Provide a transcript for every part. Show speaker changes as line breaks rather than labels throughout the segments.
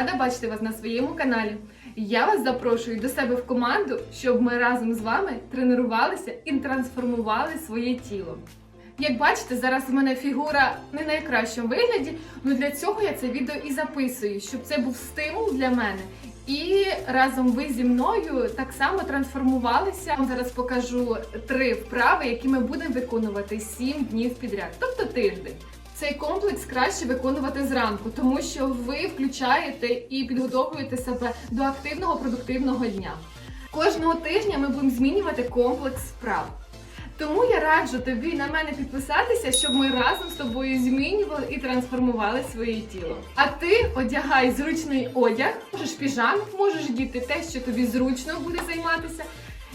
рада бачити вас на своєму каналі. Я вас запрошую до себе в команду, щоб ми разом з вами тренувалися і трансформували своє тіло. Як бачите, зараз у мене фігура не в найкращому вигляді, але для цього я це відео і записую, щоб це був стимул для мене. І разом ви зі мною так само трансформувалися. Вам зараз покажу три вправи, які ми будемо виконувати 7 днів підряд, тобто тиждень. Цей комплекс краще виконувати зранку, тому що ви включаєте і підготовуєте себе до активного продуктивного дня. Кожного тижня ми будемо змінювати комплекс вправ. Тому я раджу тобі на мене підписатися, щоб ми разом з тобою змінювали і трансформували своє тіло. А ти одягай зручний одяг, можеш піжам, можеш діти те, що тобі зручно буде займатися.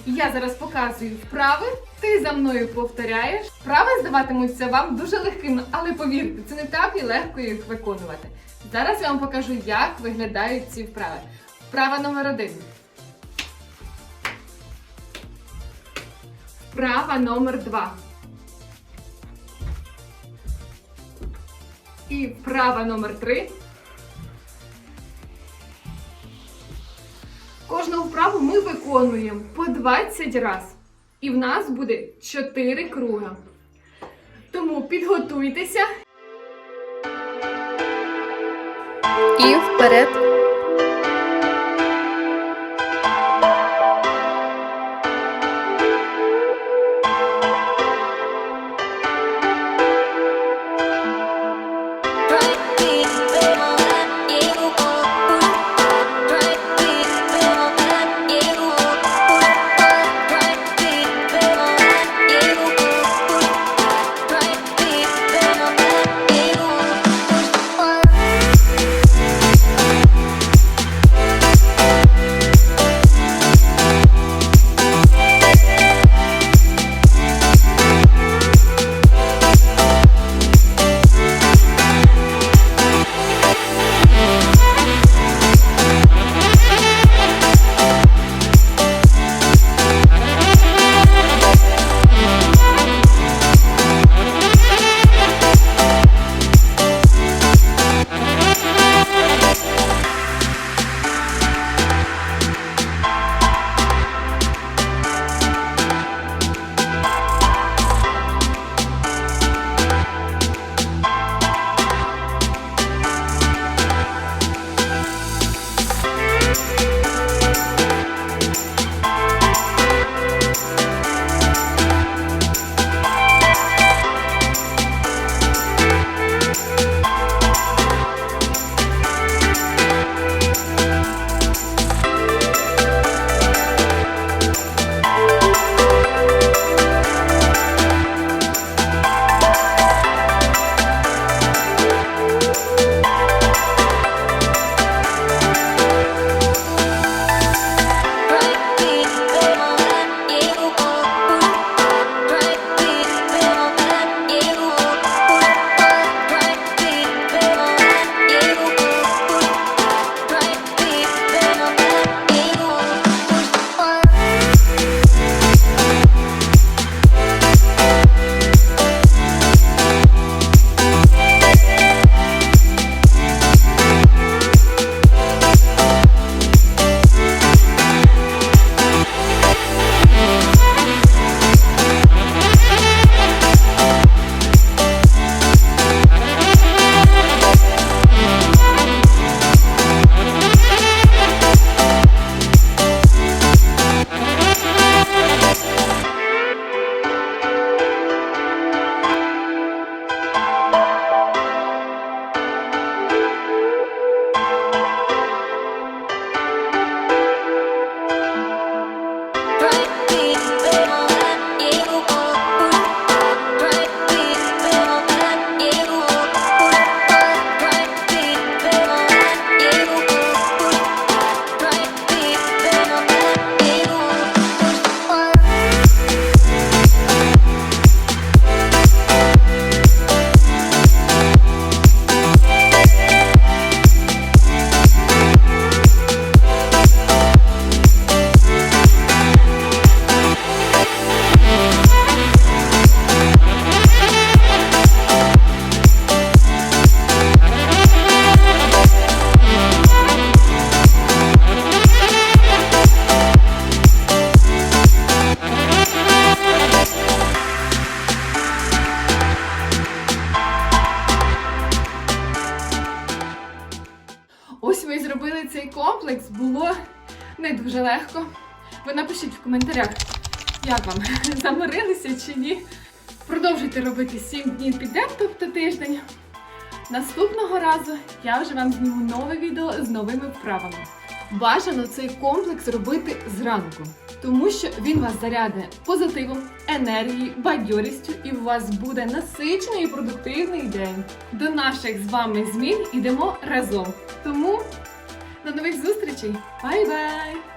Я зараз показую вправи, ти за мною повторяєш. Вправи здаватимуться вам дуже легкими, але повірте, це не так і легко їх виконувати. Зараз я вам покажу, як виглядають ці вправи. Вправа номер один. Вправа номер два. І вправа номер три. Кожну вправу ми виконуємо по 20 разів. І в нас буде 4 круга. Тому підготуйтеся.
І вперед.
Не дуже легко. Ви напишіть в коментарях, як вам замирилися чи ні. Продовжуйте робити 7 днів підряд, тобто тиждень. Наступного разу я вже вам зніму нове відео з новими вправами. Бажано цей комплекс робити зранку, тому що він вас зарядне позитивом, енергією, бадьорістю, і у вас буде насичений і продуктивний день. До наших з вами змін йдемо разом. Тому Dando bir hızlı streçeyim. Bye bye.